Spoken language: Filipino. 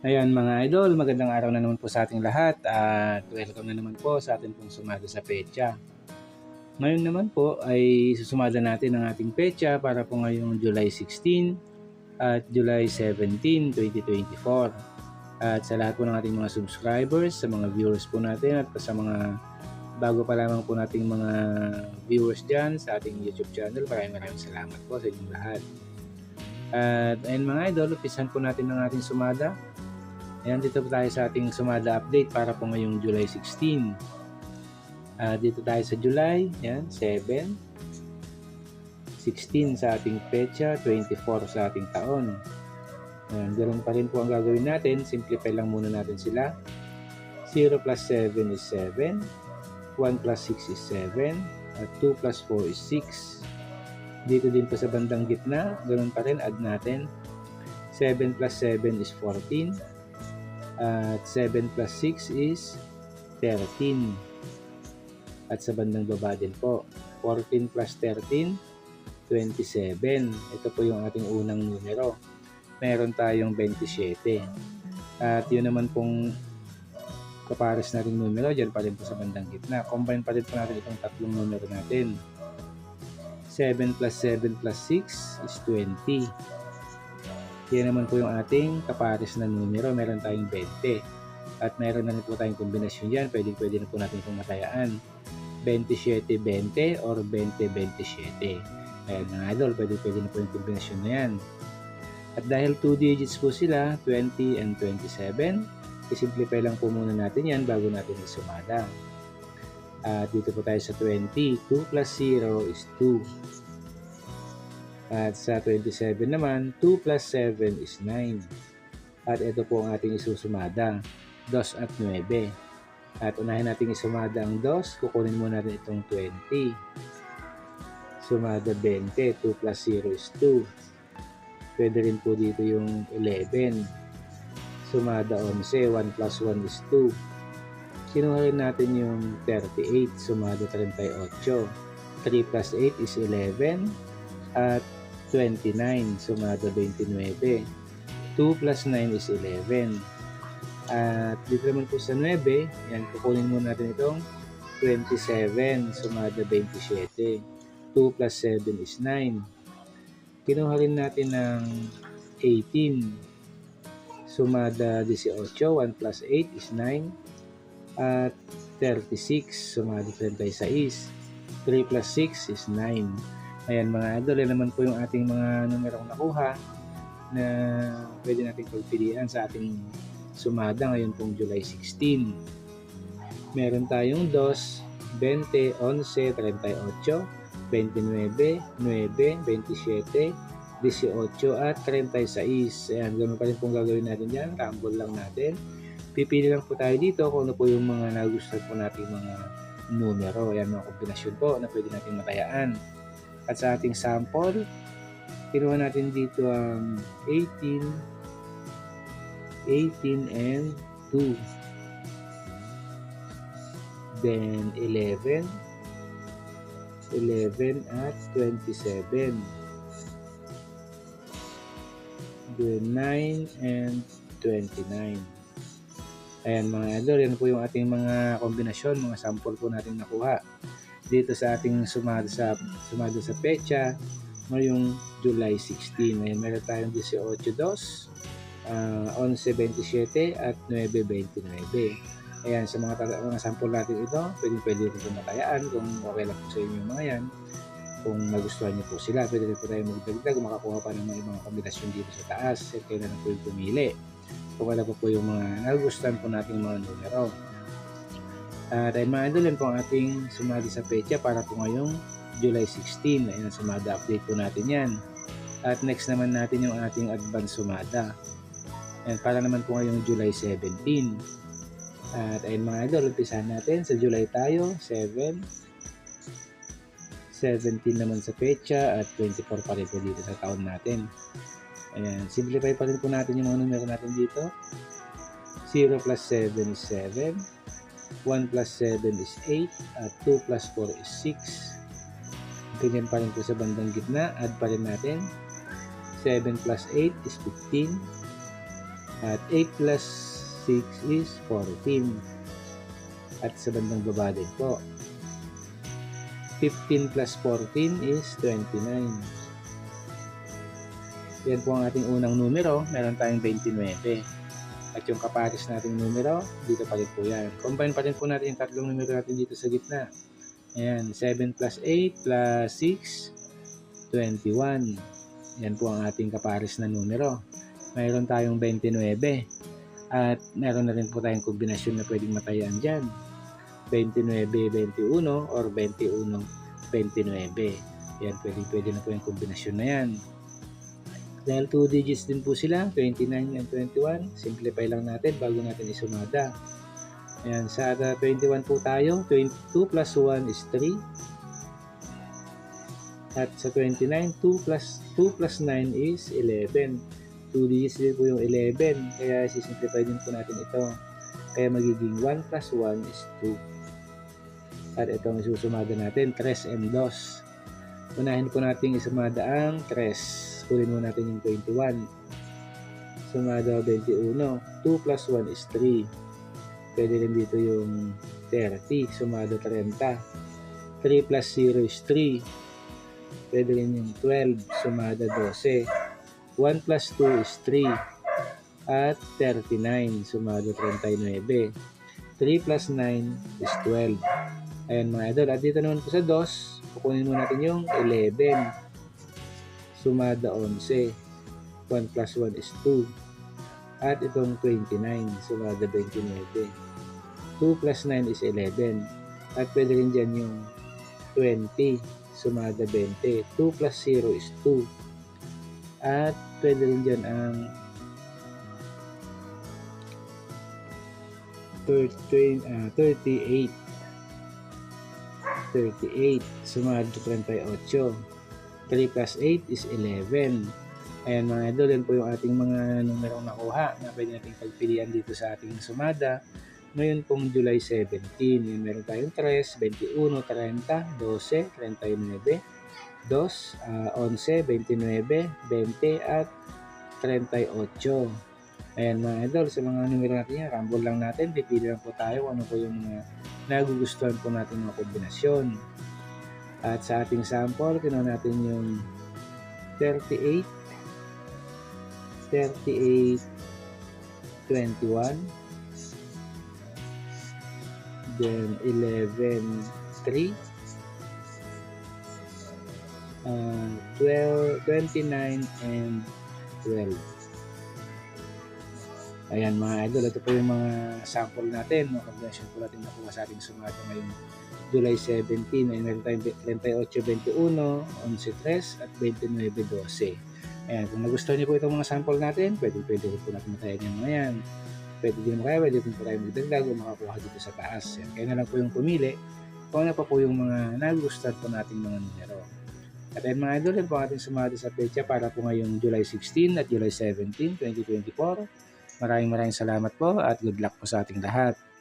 Ayan mga idol, magandang araw na naman po sa ating lahat at welcome na naman po sa ating pong sumada sa pecha. Ngayon naman po ay susumada natin ang ating pecha para po ngayong July 16 at July 17, 2024. At sa lahat po ng ating mga subscribers, sa mga viewers po natin at sa mga bago pa lamang po nating mga viewers dyan sa ating YouTube channel, maraming maraming salamat po sa inyong lahat. At ayun mga idol, upisan po natin ang ating sumada. Ayan, dito tayo sa ating sumada update para po ngayong July 16. Ah, dito tayo sa July, ayan, 7. 16 sa ating pecha, 24 sa ating taon. Ayan, ganoon pa rin po ang gagawin natin. Simplify lang muna natin sila. 0 plus 7 is 7. 1 plus 6 is 7. At 2 plus 4 is 6. Dito din po sa bandang gitna, ganoon pa rin, add natin. 7 plus 7 is 14. At 7 plus 6 is 13. At sa bandang baba din po, 14 plus 13, 27. Ito po yung ating unang numero. Meron tayong 27. At yun naman pong kapares nating numero, dyan pa rin po sa bandang gitna. Combine pa rin po natin itong tatlong numero natin. 7 plus 7 plus 6 is 20. Yan naman po yung ating kapares na numero. Meron tayong 20. At meron na rin po tayong kombinasyon dyan. Pwede, pwede na po natin itong matayaan. 27-20 or 20-27. Ayan mga idol, pwede, pwede na po yung kombinasyon na yan. At dahil 2 digits po sila, 20 and 27, isimplify lang po muna natin yan bago natin isumada. At dito po tayo sa 20, 2 plus 0 is 2. At sa 27 naman, 2 plus 7 is 9. At ito po ang ating isusumada, 2 at 9. At unahin natin isumada ang 2, kukunin muna natin itong 20. Sumada 20, 2 plus 0 is 2. Pwede rin po dito yung 11. Sumada 11, 1 plus 1 is 2. Kinuha rin natin yung 38, sumada 38. 3 plus 8 is 11. At 29, sumada 29. 2 plus 9 is 11. At dito naman po sa 9, yan, kukunin muna natin itong 27, sumada 27. 2 plus 7 is 9. Kinuha rin natin ng 18. Sumada 18, 1 plus 8 is 9. At 36, sumada 36. 3 plus 6 is 9. Ayan mga idol, yan naman po yung ating mga numerong nakuha na pwede natin pagpilian sa ating sumada ngayon pong July 16. Meron tayong 2, 20, 11, 38, 29, 9, 27, 18 at 36. Ayan, ganoon pa rin pong gagawin natin yan. Rumble lang natin. Pipili lang po tayo dito kung ano po yung mga nagustuhan po natin mga numero. Ayan, mga kombinasyon po na pwede natin matayaan. At sa ating sample, kinuha natin dito ang 18, 18 and 2. Then 11, 11 at 27. Then 9 and 29. Ayan mga idol, yan po yung ating mga kombinasyon, mga sample po natin nakuha dito sa ating sumada sa sumada sa pecha ngayong July 16. Ayan, meron tayong 18.2, uh, 11.27 at 9.29. Ayan, sa mga, mga sample natin ito, pwede pwede rin po matayaan kung okay lang po sa inyo yung mga yan. Kung nagustuhan niyo po sila, pwede rin po tayo magdagdag makakuha pa ng mga kombinasyon dito sa taas. At kailan na po yung pumili. Kung wala pa po yung mga nagustuhan po nating mga numero. Dahil mga idol, yan po ating sumali sa pecha para po ngayong July 16. Ayan, sumada update po natin yan. At next naman natin yung ating advance sumada. Ayan, para naman po ngayong July 17. At ayun mga idol, umpisahan natin. Sa July tayo, 7. 17 naman sa pecha at 24 pa rin po dito sa taon natin. Ayan, simplify pa rin po natin yung mga numero natin dito. 0 plus 7 is 7. 1 plus 7 is 8. At 2 plus 4 is 6. Ganyan pa rin po sa bandang gitna. Add pa rin natin. 7 plus 8 is 15. At 8 plus 6 is 14. At sa bandang baba din po. 15 plus 14 is 29. Yan po ang ating unang numero. Meron tayong 29. At yung kapares nating numero, dito pa rin po yan. Combine pa rin po natin yung tatlong numero natin dito sa gitna. Ayan, 7 plus 8 plus 6, 21. Yan po ang ating kapares na numero. Mayroon tayong 29. At meron na rin po tayong kombinasyon na pwedeng matayan dyan. 29-21 or 21-29. Yan, pwede, pwede na po yung kombinasyon na yan. Dahil 2 digits din po sila, 29 and 21, simplify lang natin bago natin isumada. Ayan, sa uh, 21 po tayo, 22 plus 1 is 3. At sa 29, 2 plus 2 plus 9 is 11. 2 digits din po yung 11, kaya sisimplify din po natin ito. Kaya magiging 1 plus 1 is 2. At ito ang isusumada natin, 3 and 2. Unahin po natin isumada ang 3 kunin mo natin yung 21. Sumada 21. 2 plus 1 is 3. Pwede rin dito yung 30. Sumada 30. 3 plus 0 is 3. Pwede rin yung 12. Sumada 12. 1 plus 2 is 3. At 39. Sumada 39. 3 plus 9 is 12. Ayan mga idol. At dito naman po sa 2, kukunin mo natin yung 11 sumada 11. 1 plus 1 is 2. At itong 29, sumada 29. 2 plus 9 is 11. At pwede rin dyan yung 20, sumada 20. 2 plus 0 is 2. At pwede rin dyan ang 30, uh, 38. 38, sumada 38. 3 plus 8 is 11. Ayan mga idol, yan po yung ating mga numerong nakuha na pwede nating pagpilian dito sa ating sumada. Ngayon pong July 17, yun, meron tayong 3, 21, 30, 12, 39, 2, uh, 11, 29, 20, at 38. Ayan mga idol, sa mga numero natin yan, rumble lang natin, pipili lang po tayo ano po yung mga nagugustuhan po natin mga kombinasyon. At sa ating sample, kinuha natin yung 38, 38, 21, then 11, 3, uh, 12, 29, and 12. Ayan mga idol, ito po yung mga sample natin, mga combination po natin nakuha sa ating sumata ngayong July 17 ay meron tayong 38-21, 11-3 at 29-12. Ayan, kung nagustuhan niyo po itong mga sample natin, pwede pwede po natin matayan yung mga yan. Pwede din mo kaya, pwede po tayo magdagdag o makakuha dito sa taas. Yan. Kaya na lang po yung pumili kung ano pa po yung mga nagustuhan po nating mga numero. At ayun mga idol, yan po ating sumado sa pecha para po ngayong July 16 at July 17, 2024. Maraming maraming salamat po at good luck po sa ating lahat.